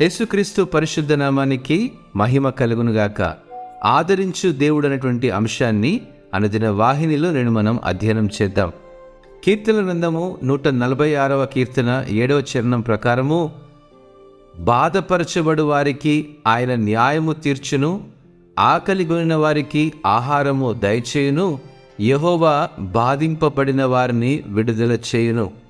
యేసుక్రీస్తు పరిశుద్ధ నామానికి మహిమ కలుగునుగాక. ఆదరించు దేవుడు అనేటువంటి అంశాన్ని అనుదిన వాహినిలో నేను మనం అధ్యయనం చేద్దాం. కీర్తన గ్రంథము నూట నలభై ఆరవ కీర్తన ఏడవ చరణం ప్రకారము బాధపరచబడు వారికి ఆయన న్యాయము తీర్చును ఆకలిగొనిన వారికి ఆహారము దయచేయును యహోవా బాధింపబడిన వారిని విడుదల చేయును.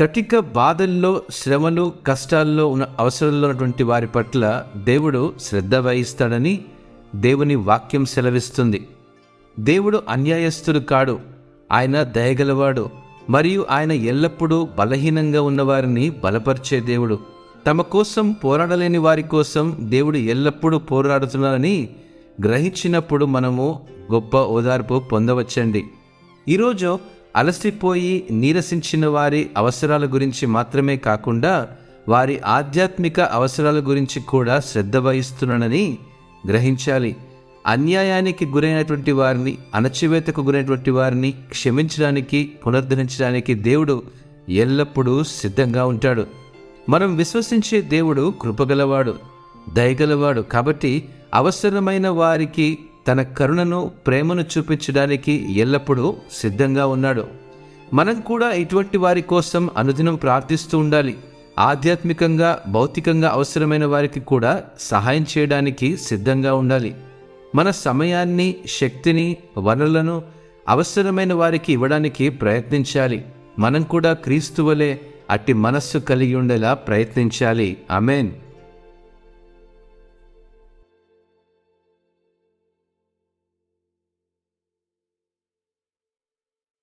కటిక బాధల్లో శ్రమలు కష్టాల్లో ఉన్న అవసరంలో ఉన్నటువంటి వారి పట్ల దేవుడు శ్రద్ధ వహిస్తాడని దేవుని వాక్యం సెలవిస్తుంది. దేవుడు అన్యాయస్తుడు కాడు. ఆయన దయగలవాడు. మరియు ఆయన ఎల్లప్పుడూ బలహీనంగా ఉన్నవారిని బలపరిచే దేవుడు. తమ కోసం పోరాడలేని వారి కోసం దేవుడు ఎల్లప్పుడూ పోరాడుతున్నారని గ్రహించినప్పుడు మనము గొప్ప ఓదార్పు పొందవచ్చండి. ఈరోజు అలసిపోయి నీరసించిన వారి అవసరాల గురించి మాత్రమే కాకుండా వారి ఆధ్యాత్మిక అవసరాల గురించి కూడా శ్రద్ధ వహిస్తున్నానని గ్రహించాలి. అన్యాయానికి గురైనటువంటి వారిని అణచివేతకు గురైనటువంటి వారిని క్షమించడానికి పునరుద్ధరించడానికి దేవుడు ఎల్లప్పుడూ సిద్ధంగా ఉంటాడు. మనం విశ్వసించే దేవుడు కృపగలవాడు దయగలవాడు. కాబట్టి అవసరమైన వారికి తన కరుణను ప్రేమను చూపించడానికి ఎల్లప్పుడూ సిద్ధంగా ఉన్నాడు. మనం కూడా ఇటువంటి వారి కోసం అనుదినం ప్రార్థిస్తూ ఉండాలి. ఆధ్యాత్మికంగా భౌతికంగా అవసరమైన వారికి కూడా సహాయం చేయడానికి సిద్ధంగా ఉండాలి. మన సమయాన్ని శక్తిని వనరులను అవసరమైన వారికి ఇవ్వడానికి ప్రయత్నించాలి. మనం కూడా క్రీస్తువులే అట్టి మనస్సు కలిగి ఉండేలా ప్రయత్నించాలి. అమేన్